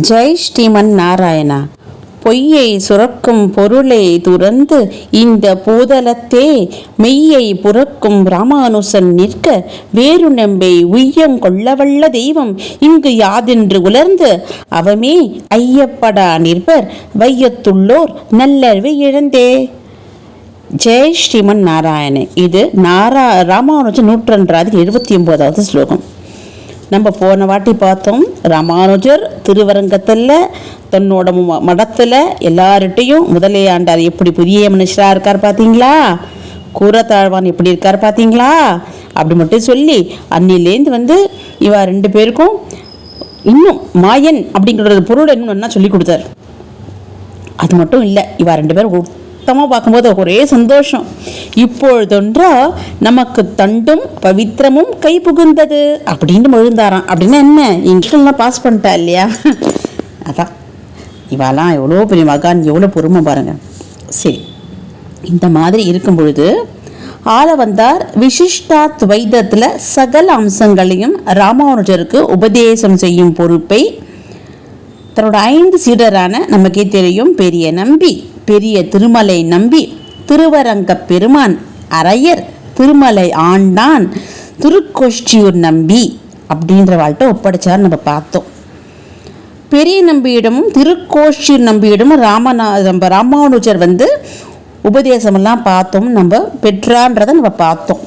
ஜெய் ஸ்ரீமன் நாராயணா. பொய்யை சுரக்கும் பொருளை துறந்து இந்த பூதலத்தே மெய்யை புறக்கும் ராமானுசன் நிற்க வேறு நம்பை உய்யம் கொள்ளவல்ல தெய்வம் இங்கு யாதென்று உலர்ந்து அவமே ஐயப்படா நிற்பர் வையத்துள்ளோர் நல்லறிவை இழந்தே. ஜெய் ஸ்ரீமன் நாராயணன் இது நாரா ராமானுஜன் நூற்றன்றாவது எழுபத்தி ஒன்பதாவது ஸ்லோகம். நம்ம போன வாட்டி பார்த்தோம் ராமானுஜர் திருவரங்கத்தில் தன்னோட மடத்தில் மடத்துல எல்லார்கிட்டையும் முதலே ஆண்டார். எப்படி புதிய மனுஷராக இருக்கார் பார்த்தீங்களா? கூரத்தாழ்வான் எப்படி இருக்கார் பார்த்தீங்களா? அப்படி மட்டும் சொல்லி அன்னிலேருந்து வந்து இவா ரெண்டு பேருக்கும் இன்னும் மாயன் அப்படிங்கிற பொருள் இன்னும் என்ன சொல்லி கொடுத்தாரு. அது மட்டும் இல்லை இவா ரெண்டு பேரும் உத்தமாக பார்க்கும்போது ஒரே சந்தோஷம். இப்பொழுதொன்றா நமக்கு தண்டும் பவித்திரமும் கை புகுந்தது அப்படின்னு எழுந்தாராம். அப்படின்னா என்ன? இங்கிலீஷ்லாம் பாஸ் பண்ணிட்டா இல்லையா? அதான். இவாலாம் எவ்வளோ பெரிய மகான் எவ்வளோ பொறுமை பாருங்கள் சரி. இந்த மாதிரி இருக்கும் பொழுது ஆள வந்தார் விசிஷ்டா துவைதத்தில் சகல அம்சங்களையும் ராமானுஜருக்கு உபதேசம் செய்யும் பொறுப்பை தன்னோட ஐந்து சீடரான நமக்கே தெரியும் பெரிய நம்பி. பெரிய திருமலை நம்பி திருவரங்க பெருமான் அரையர் திருமலை ஆண்டான் திருக்கொஷ்டியூர் நம்பி அப்படின்ற வாழ்க்கை ஒப்படைச்சார் நம்ம பார்த்தோம். பெரிய நம்பியிடமும் திருக்கோஷ்டியூர் நம்பியிடமும் ராமநா நம்ம ராமானுஜர் வந்து உபதேசமெல்லாம் பார்த்தோம் நம்ம பெற்றான்றதை நம்ம பார்த்தோம்.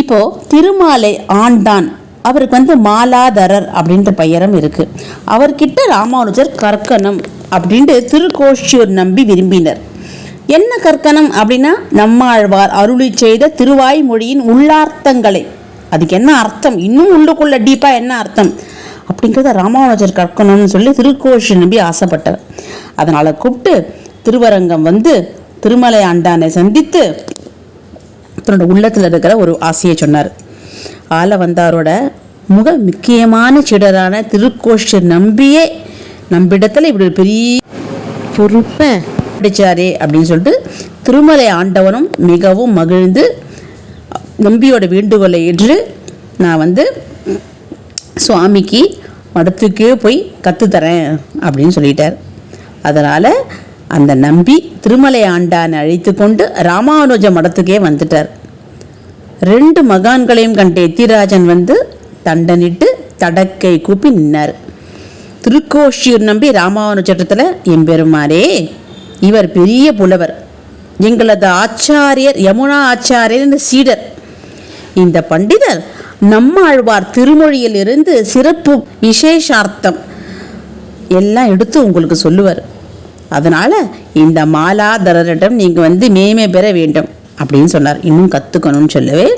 இப்போது திருமாலை ஆண்டான் அவருக்கு வந்து மாலாதரர் அப்படின்ற பெயரும் இருக்குது அவர்கிட்ட ராமானுஜர் கற்கணம். அப்படின்ட்டு திருக்கோஷியூர் நம்பி விரும்பினர். என்ன கற்கணும் அப்படின்னா நம்மாழ்வார் அருளி செய்த திருவாய்மொழியின் உள்ளார்த்தங்களை. அதுக்கு என்ன அர்த்தம்? இன்னும் உள்ளுக்குள்ள டீப்பாக என்ன அர்த்தம்? அப்படிங்கிறத ராமானுஜர் கற்கணும்னு சொல்லி திருக்கோஷி நம்பி ஆசைப்பட்டவர். அதனால் கூப்பிட்டு திருவரங்கம் வந்து திருமலை ஆண்டானை சந்தித்து தன்னோட உள்ளத்தில் இருக்கிற ஒரு ஆசையை சொன்னார். ஆள வந்தாரோட முக முக்கியமான சிடரான திருக்கோஷர் நம்பியே நம்மிடத்தில் இப்படி ஒரு பெரிய பொறுப்பை பிடிச்சாரே அப்படின்னு சொல்லிட்டு திருமலை ஆண்டவனும் மிகவும் மகிழ்ந்து நம்பியோட வேண்டுகோளை ஏற்று நான் வந்து சுவாமிக்கு மடத்துக்கே போய் கற்றுத்தரேன் அப்படின்னு சொல்லிட்டார். அதனால் அந்த நம்பி திருமலை ஆண்டான் அழைத்து கொண்டு ராமானுஜ மடத்துக்கே வந்துட்டார். ரெண்டு மகான்களையும் கண்ட எத்திராஜன் வந்து தண்டனிட்டு தடக்கை கூப்பி நின்னார். திருக்கோஷியூர் நம்பி ராமானுஜத்தில் எம்பெருமாரே இவர் பெரிய புலவர். எங்களது ஆச்சாரியர் யமுனா ஆச்சாரியர் சீடர். இந்த பண்டிதர் நம்மாழ்வார் திருமொழியிலிருந்து சிறப்பு விசேஷார்த்தம் எல்லாம் எடுத்து உங்களுக்கு சொல்லுவார். அதனால் இந்த மாலாதரரிடம் நீங்கள் வந்து மேமே பெற வேண்டும் அப்படின்னு சொன்னார். இன்னும் கற்றுக்கணும்னு சொல்லவே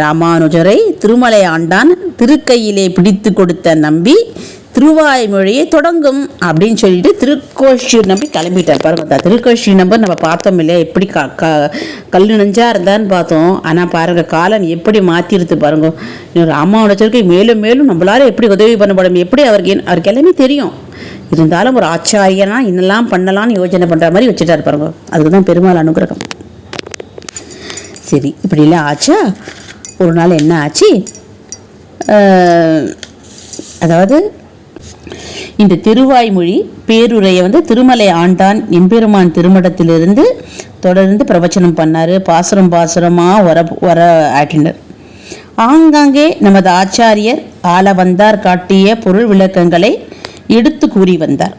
ராமானுஜரை திருமலை ஆண்டான் திருக்கையிலே பிடித்து கொடுத்த நம்பி திருவாய்மொழியை தொடங்கும் அப்படின்னு சொல்லிட்டு திருக்கோஷியூர் நம்பி கிளம்பிட்டார். பாருங்க அந்த திருக்கோஷியூர் நம்பர் நம்ம பார்த்தோம் இல்லையா? எப்படி க க கல் நெஞ்சாக இருந்தான்னு பார்த்தோம். ஆனால் பாருங்க காலம் எப்படி மாற்றிடுது பாருங்க. இன்னும் ராமானுஜருக்கு மேலும் மேலும் நம்மளால எப்படி உதவி பண்ண முடியும்? எப்படி அவருக்கு அவருக்கு எல்லாமே தெரியும். இருந்தாலும் ஒரு ஆச்சாரியனா இன்னெல்லாம் பண்ணலாம்னு யோஜனை பண்ணுற மாதிரி வச்சுட்டாரு பாருங்க. அதுக்கு தான் பெருமாள் அனுகிரகம். சரி இப்படிலாம் ஆச்சா? ஒரு நாள் என்ன ஆச்சு? அதாவது இந்த திருவாய்மொழி பேருரையை வந்து திருமலை ஆண்டான் எம்பெருமான் திருமடத்திலிருந்து தொடர்ந்து பிரவச்சனம் பண்ணார். பாசுரம் பாசுரமாக வர வர ஆட்டினர் ஆங்காங்கே நமது ஆச்சாரியர் ஆள வந்தார் காட்டிய பொருள் விளக்கங்களை எடுத்து கூறி வந்தார்.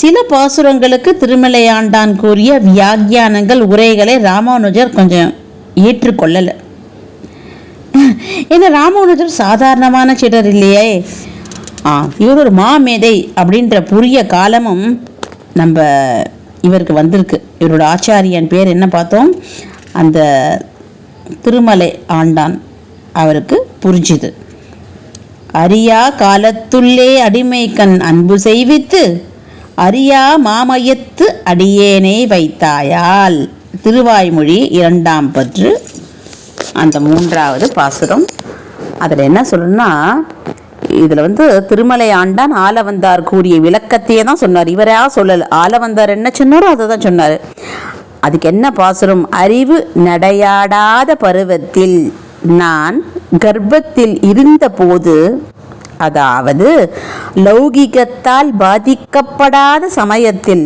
சில பாசுரங்களுக்கு திருமலை ஆண்டான் கூறிய வியாக்கியானங்கள் உரைகளை ராமானுஜர் கொஞ்சம் ஏற்றுக்கொள்ளலை. ஏன்னா ராமானுஜர் சாதாரணமான சிடர் இல்லையே. இவர் ஒரு மாமேதை அப்படின்ற புரிய காலமும் நம்ம இவருக்கு வந்திருக்கு. இவரோட ஆச்சாரியன் பேர் என்ன பார்த்தோம்? அந்த திருமலை ஆண்டான் அவருக்கு புரிஞ்சுது. அரியா காலத்துள்ளே அடிமை கண் அன்பு செய்வித்து அரியா மாமயத்து அடியேனை வைத்தாயால். திருவாய்மொழி இரண்டாம் பற்று. அந்த மூன்றாவது பாசுரம். அதில் என்ன சொல்லணும்னா இதில் வந்து திருமலை ஆண்டான் ஆலவந்தார் கூறிய விளக்கத்தையே தான் சொன்னார். இவரா சொல்லலை. ஆலவந்தார் என்ன சொன்னாரோ அதை தான் சொன்னார். அதுக்கு என்ன பாசுரம்? அறிவு நடையாடாத பருவத்தில் நான் கர்ப்பத்தில் இருந்தபோது அதாவது லௌகிகத்தால் பாதிக்கப்படாத சமயத்தில்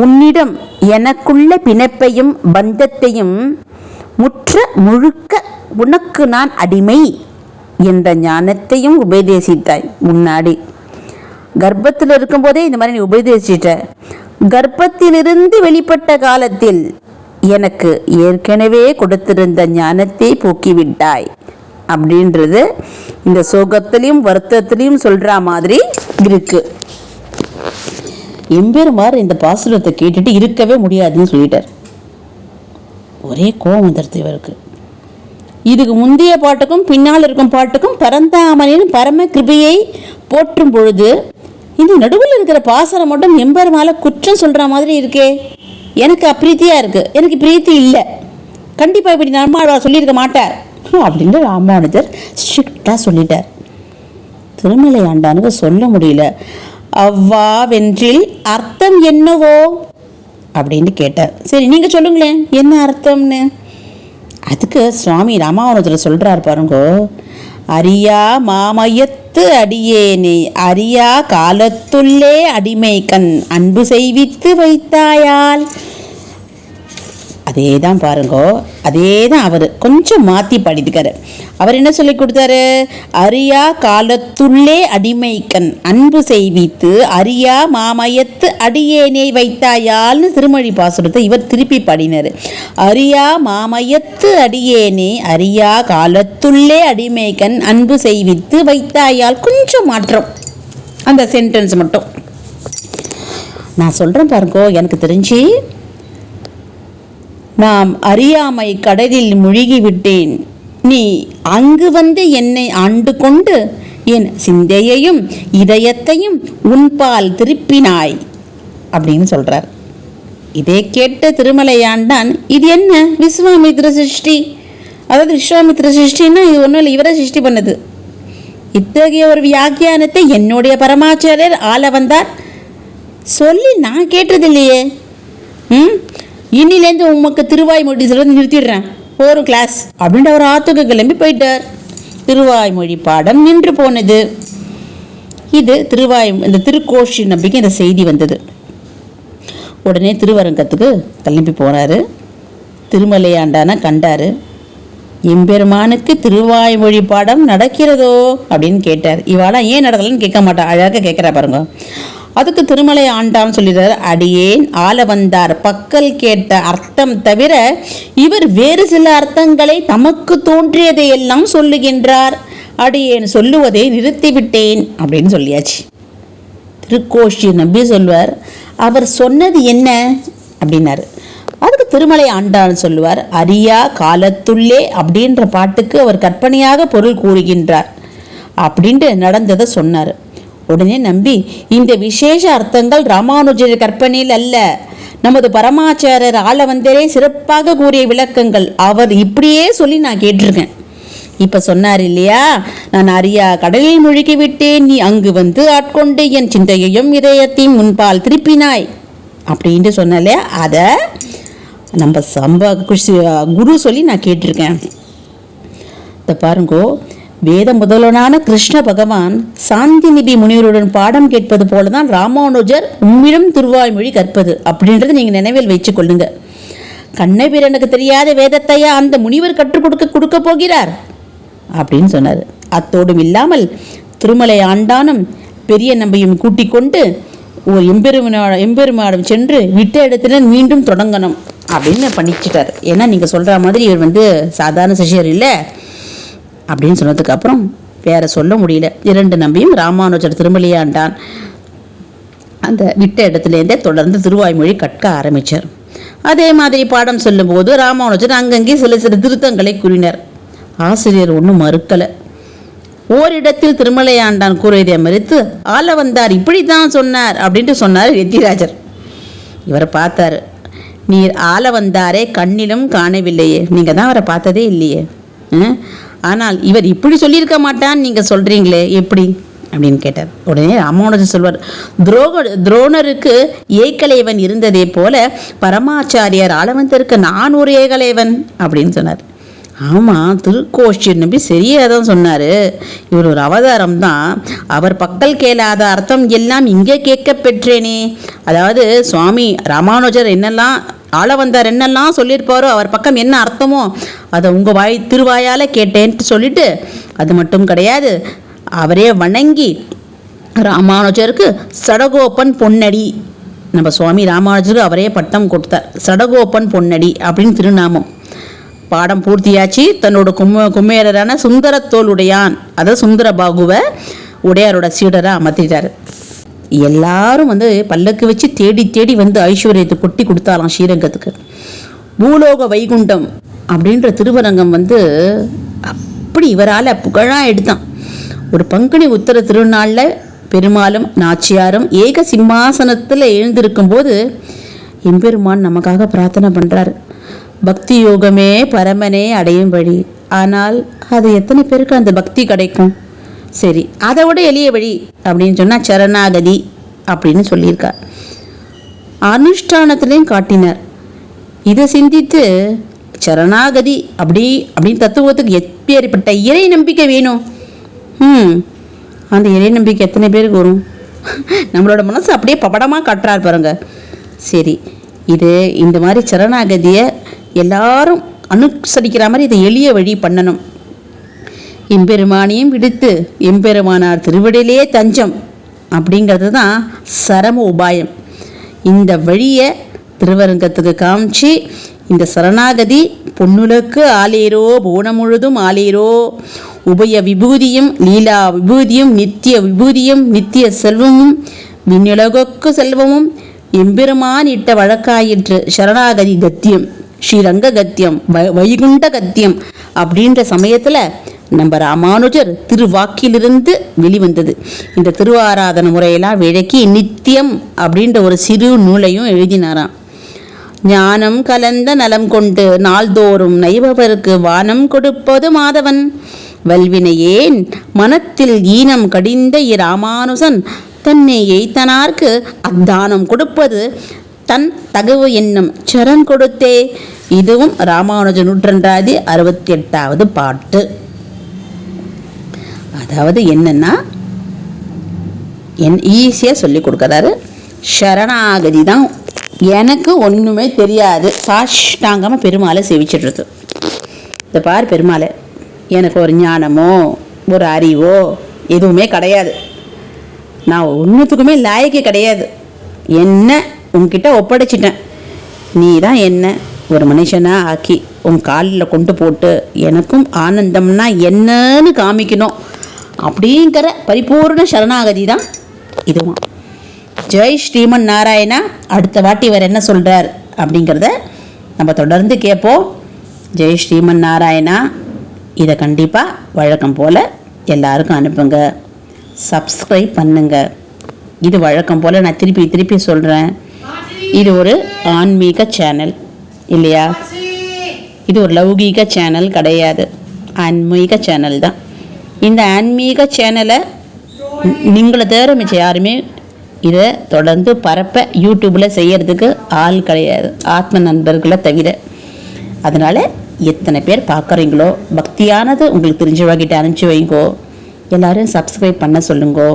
உன்னிடம் எனக்குள்ள பிணைப்பையும் பந்தத்தையும் முற்ற முழுக்க உனக்கு நான் அடிமை இந்த ஞானத்தையும் உபதேசித்தாய் முன்னாடி. கர்ப்பத்தில் இருக்கும்போதே இந்த மாதிரி நீ உபதேசிட்ட கர்ப்பத்திலிருந்து வெளிப்பட்ட காலத்தில் எனக்கு ஏற்கனவே கொடுத்திருந்த ஞானத்தை போக்கிவிட்டாய். அப்படின்றது இந்த சோகத்திலையும் வருத்தத்திலையும் சொல்கிற மாதிரி இருக்கு. எம்பெருமார் இந்த பாசுரத்தை கேட்டுட்டு இருக்கவே முடியாதுன்னு சொல்லிட்டார். ஒரே கோபம் வந்துடுது இவருக்கு. இதுக்கு முந்தைய பாட்டுக்கும் பின்னால் இருக்கும் பாட்டுக்கும் பரந்தாமனின் பரம கிருபையை போற்றும் பொழுது இந்த நடுவில் இருக்கிற பாசனம் மட்டும் எம்பெருமால குற்றம் சொல்கிற மாதிரி இருக்கே. எனக்கு அப்பிரீத்தியாக இருக்குது எனக்கு பிரீத்தி இல்லை. கண்டிப்பாக இப்படி நம்மாழ்வார் சொல்லியிருக்க மாட்டார். அப்படின்னு ராமானுஜர் ஸ்ட்ரிக்டாக சொல்லிட்டார். திருமலை ஆண்டானுக்கு சொல்ல முடியல. அவ்வாவென்றில் அர்த்தம் என்னவோ? அப்படின்னு கேட்டார். சரி நீங்கள் சொல்லுங்களேன் என்ன அர்த்தம்னு? அதுக்கு சுவாமி ராமாவனத்தில் சொல்கிறார் பாருங்கோ அரியா மாமயத்து அடியேனே அரியா காலத்துள்ளே அடிமை கண் அன்பு செய்வித்து வைத்தாயால் அதே தான் பாருங்கோ அதே தான் அவர். கொஞ்சம் மாற்றி படித்துக்காரு. அவர் என்ன சொல்லி கொடுத்தாரு? அரியா காலத்துள்ளே அடிமைக்கண். அன்பு செய்வித்து அரியா மாமயத்து அடியேனே வைத்தாயால்னு திருமொழி பாசுரத்தை இவர் திருப்பி பாடினார். அரியா மாமயத்து அடியேனே அரியா காலத்துள்ளே அடிமைக்கண். அன்பு செய்வித்து வைத்தாயால் கொஞ்சம் மாற்றம். அந்த சென்டென்ஸ் மட்டும். நான் சொல்கிறேன் பாருங்கோ எனக்கு தெரிஞ்சு நாம் அறியாமை கடலில் முழுகிவிட்டேன். நீ அங்கு வந்து என்னை ஆண்டு கொண்டு என் சிந்தையையும் இதயத்தையும் உன்பால் திருப்பினாய் அப்படின்னு சொல்றார். இதை கேட்ட திருமலையாண்டான் இது என்ன? விஸ்வாமித்ர சிருஷ்டி. அதாவது விஸ்வாமித்ர சிருஷ்டின்னா இது ஒன்றும் இல்லை இவரை சிருஷ்டி பண்ணது. இத்தகைய ஒரு வியாக்கியானத்தை என்னுடைய பரமாச்சாரியர் ஆள வந்தார். சொல்லி நான் கேட்டதில்லையே. ம்? இன்னிலேருந்து உமக்கு திருவாய்மொழி சொல்றது நிறுத்திடுறேன். போரும் கிளாஸ் அப்படின்ட்டு அவர் ஆத்துக்கு கிளம்பி போயிட்டார். திருவாய்மொழி பாடம் நின்று போனது. இது திருவாய் இந்த திருக்கோஷி நம்பிக்கை இந்த செய்தி வந்தது. உடனே திருவரங்கத்துக்கு கிளம்பி போனார். திருமலையாண்டான கண்டார். எம்பெருமானுக்கு திருவாய்மொழி பாடம் நடக்கிறதோ அப்படின்னு கேட்டார். இவாளா ஏன் நடக்கலன்னு கேட்க மாட்டா அழகாக கேட்குறா பாருங்க. அதுக்கு திருமலை ஆண்டான் சொல்லிடுறாரு. அடியேன் ஆள வந்தார். பக்கல் கேட்ட அர்த்தம் தவிர இவர் வேறு சில அர்த்தங்களை தமக்கு தோன்றியதை எல்லாம் சொல்லுகின்றார். அடியேன் சொல்லுவதை நிறுத்திவிட்டேன் அப்படின்னு சொல்லியாச்சு. திருக்கோஷி நம்பி சொல்வார் அவர் சொன்னது என்ன? அப்படின்னாரு. அதுக்கு திருமலை ஆண்டான் சொல்லுவார் அரியா காலத்துள்ளே அப்படின்ற பாட்டுக்கு அவர் கற்பனையாக பொருள் கூறுகின்றார். அப்படின்ட்டு நடந்ததை சொன்னார். உடனே நம்பி இந்த விசேஷ அர்த்தங்கள் ராமானுஜர் கற்பனையில் அல்ல. நமது பரமாச்சாரர் ஆளவந்தரே சிறப்பாக கூறிய விளக்கங்கள். அவர் இப்படியே சொல்லி நான் கேட்டிருக்கேன். இப்போ சொன்னார் இல்லையா நான் அறியா கடலில் முழுகி விட்டேன் நீ அங்கு வந்து ஆட்கொண்டு என் சிந்தையையும் இதயத்தையும் முன்பால் திருப்பினாய். அப்படின்ட்டு சொன்னாலே அதை நம்ம சம்ப குரு சொல்லி நான் கேட்டிருக்கேன். இதை பாருங்கோ வேத முதல்வனான கிருஷ்ண பகவான் சாந்தி நிதி முனிவருடன் பாடம் கேட்பது போலதான் ராமானுஜர் உம்மிடம் திருவாய்மொழி கற்பது அப்படின்றத நீங்க நினைவில் வைத்துக் கொள்ளுங்க. கண்ணபிரனுக்கு தெரியாத வேதத்தையா அந்த முனிவர் கற்றுக் கொடுக்க கொடுக்க போகிறார்? அப்படின்னு சொன்னார். அத்தோடும் இல்லாமல் திருமலை ஆண்டானும் பெரிய நம்பையும் கூட்டிக் கொண்டு ஒரு எம்பெருமனோட எம்பெருமாடம் சென்று விட்ட இடத்துல மீண்டும் தொடங்கணும் அப்படின்னு பண்ணிச்சிட்டார் ஏன்னா நீங்கள் சொல்கிற மாதிரி இவர் வந்து சாதாரண சிஷியர் இல்லை. அப்படின்னு சொன்னதுக்கு அப்புறம் வேற சொல்ல முடியல. இரண்டு நம்பியும் ராமானுஜர் திருமலையாண்டான். அந்த விட்ட இடத்துலேருந்தே தொடர்ந்து திருவாய்மொழி கற்க ஆரம்பித்தார் அதே மாதிரி பாடம் சொல்லும்போது ராமானுஜர் அங்கங்கே சில சில திருத்தங்களை கூறினார். ஆசிரியர் ஒன்றும் மறுக்கலை. ஓரிடத்தில் திருமலையாண்டான் கூறியதை மறுத்து ஆள வந்தார் இப்படி தான் சொன்னார் அப்படின்ட்டு சொன்னார் எத்திராஜர் இவரை பார்த்தாரு. நீர் ஆள வந்தாரே கண்ணிலும் காணவில்லையே. நீங்கள் தான் அவரை பார்த்ததே இல்லையே. ஆ? ஆனால் இவர் இப்படி சொல்லியிருக்க மாட்டான்னு நீங்கள் சொல்கிறீங்களே எப்படி? அப்படின்னு கேட்டார். உடனே ராமானுஜர் சொல்வார் துரோக துரோணருக்கு ஏகலைவன் இருந்ததே போல பரமாச்சாரியார் ஆளவந்தருக்கு நான் ஒரு ஏகலைவன் அப்படின்னு சொன்னார். ஆமாம் திருக்கோஷ்டி நம்பி சரியாக தான் சொன்னார். இவர் ஒரு அவதாரம் தான். அவர் பக்கல் கேளாத அர்த்தம் எல்லாம் இங்கே கேட்க பெற்றேனே. அதாவது சுவாமி ராமானுஜர் என்னெல்லாம் ஆள வந்தார் என்னெல்லாம் சொல்லியிருப்பாரோ அவர் பக்கம் என்ன அர்த்தமோ அதை உங்கள் வாய் திருவாயால் கேட்டேன்ட்டு சொல்லிட்டு அது மட்டும் கிடையாது. அவரே வணங்கி ராமானுஜருக்கு சடகோப்பன் பொன்னடி. நம்ம சுவாமி ராமானுஜருக்கு அவரே பட்டம் கொடுத்தார். சடகோப்பன் பொன்னடி அப்படின்னு திருநாமம். பாடம் பூர்த்தியாச்சு. தன்னோட கும்ம கும்மேரரான சுந்தரத்தோளுடையான் அதாவது சுந்தர பாகுவை உடையாரோட சீடராக அமர்த்திட்டார். எல்லாரும் வந்து பல்லக்கு வச்சு தேடி தேடி வந்து ஐஸ்வர்யத்தை கொட்டி கொடுத்தாலாம் ஸ்ரீரங்கத்துக்கு. பூலோக வைகுண்டம் அப்படின்ற திருவரங்கம் வந்து அப்படி இவரால் புகழாக எடுத்தான். ஒரு பங்குனி உத்தர திருநாளில் பெருமாளும் நாச்சியாரும் ஏக சிம்மாசனத்தில் எழுந்திருக்கும் போது எம்பெருமான் நமக்காக பிரார்த்தனை பண்ணுறாரு பக்தி யோகமே பரமனே அடையும் வழி. ஆனால் அது எத்தனை பேருக்கு அந்த பக்தி கிடைக்கும்? சரி அதை விட எளிய வழி அப்படின்னு சொன்னால் சரணாகதி அப்படின்னு சொல்லியிருக்கார். அனுஷ்டானத்திலையும் காட்டினார். இதை சிந்தித்து சரணாகதி அப்படி அப்படின்னு தத்துவத்துக்கு எப்பேற்பட்ட இறை நம்பிக்கை வேணும்? ம் அந்த இறை நம்பிக்கை எத்தனை பேருக்கு வரும்? நம்மளோட மனசு அப்படியே பபடமாக காட்டுறார் பாருங்க. சரி இது இந்த மாதிரி சரணாகதியை எல்லாரும் அனுசரிக்கிற மாதிரி இதை எளிய வழி பண்ணணும். எம்பெருமானையும் விடுத்து எம்பெருமானார் திருவிடையிலே தஞ்சம் அப்படிங்கிறது தான் சரம உபாயம். இந்த வழியை திருவரங்கத்துக்கு காமிச்சு இந்த சரணாகதி பொன்னுலக்கு ஆலேரோ போன முழுதும் ஆலேரோ உபய விபூதியும் லீலா விபூதியும் நித்திய விபூதியும் நித்திய செல்வமும் விண்ணுலகுக்கு செல்வமும் எம்பெருமான் இட்ட வழக்காயிற்று. சரணாகதி கத்தியம் ஸ்ரீரங்க கத்தியம் வைகுண்ட கத்தியம் அப்படின்ற சமயத்தில் நம்ம ராமானுஜர் திருவாக்கிலிருந்து வெளிவந்தது. இந்த திருவாராதன முறையெல்லாம் விளக்கி நித்தியம் அப்படின்ற ஒரு சிறு நூலையும் எழுதினாராம். ஞானம் கலந்த நலம் கொண்டு நாள்தோறும் நைபவருக்கு வானம் கொடுப்பது மாதவன். வல்வினையேன் மனத்தில் ஈனம் கடிந்த இராமானுசன். தன்னை எய்த்தனார்க்கு அத்தானம் கொடுப்பது தன் தகவு என்னும் சரண் கொடுத்தே. இதுவும் ராமானுஜ நூற்றண்டாதி அறுபத்தி எட்டாவது பாட்டு. அதாவது என்னென்னா என் ஈஸியாக சொல்லி கொடுக்குறாரு. சரணாகதி தான் எனக்கு ஒன்றுமே தெரியாது. சாஷ்டாங்கமாக பெருமாளை சேவிச்சிடுறது. இந்த பார் பெருமாளை எனக்கு ஒரு ஞானமோ ஒரு அறிவோ எதுவுமே கிடையாது. நான் ஒன்றுத்துக்குமே லாயக்கு கிடையாது. என்ன உன்கிட்ட ஒப்படைச்சிட்டேன். நீ தான் என்ன ஒரு மனுஷனாக ஆக்கி உன் காலில் கொண்டு போட்டு எனக்கும் ஆனந்தம்னா என்னன்னு காமிக்கணும். அப்படிங்கிற பரிபூர்ண சரணாகதி தான் இதுவும். ஜெய் ஸ்ரீமன் நாராயணா அடுத்த வாட்டி இவர் என்ன சொல்கிறார் அப்படிங்கிறத நம்ம தொடர்ந்து கேட்போம். ஜெய் ஸ்ரீமன் நாராயணா இதை கண்டிப்பாக வழக்கம் போல் எல்லாருக்கும் அனுப்புங்க. சப்ஸ்கிரைப் பண்ணுங்க. இது வழக்கம் போல் நான் திருப்பி திருப்பி சொல்கிறேன் இது ஒரு ஆன்மீக சேனல் இல்லையா? இது ஒரு லௌகீக சேனல் கிடையாது. ஆன்மீக சேனல் தான். இந்த ஆன்மீக சேனலை நீங்களை தவிர மிச்சம் யாருமே இதை தொடர்ந்து பரப்ப யூடியூப்பில் செய்யறதுக்கு ஆள் கிடையாது. ஆத்ம நண்பர்களை தவிர. அதனால் எத்தனை பேர் பார்க்குறீங்களோ பக்தியானது உங்களுக்கு தெரிஞ்சவங்கிட்ட அனுப்பிச்சு வைங்கோ. எல்லாரும் சப்ஸ்கிரைப் பண்ண சொல்லுங்கோ.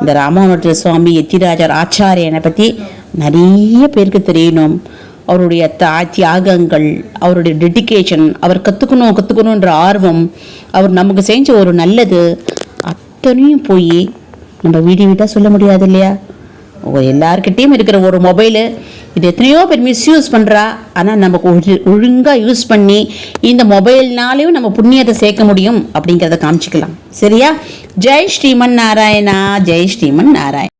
இந்த ராமானுஜ சுவாமி எத்திராஜர் ஆச்சாரியனை பற்றி நிறைய பேருக்கு தெரியணும். அவருடைய தா தியாகங்கள் அவருடைய டெடிக்கேஷன் அவர் கற்றுக்கணும் கற்றுக்கணுன்ற ஆர்வம் அவர் நமக்கு செஞ்ச ஒரு நல்லது அத்தனையும் போய் நம்ம வீடு வீட்டாக சொல்ல முடியாது இல்லையா? எல்லார்கிட்டேயும் இருக்கிற ஒரு மொபைலு இது எத்தனையோ பேர் மிஸ்யூஸ் பண்ணுறா ஆனால் நமக்கு ஒழு ஒழுங்காக யூஸ் பண்ணி இந்த மொபைல்னாலையும் நம்ம புண்ணியத்தை சேர்க்க முடியும் அப்படிங்கிறத காமிச்சிக்கலாம். சரியா? ஜெய் ஸ்ரீமன் நாராயணா ஜெய் ஸ்ரீமன் நாராயண்.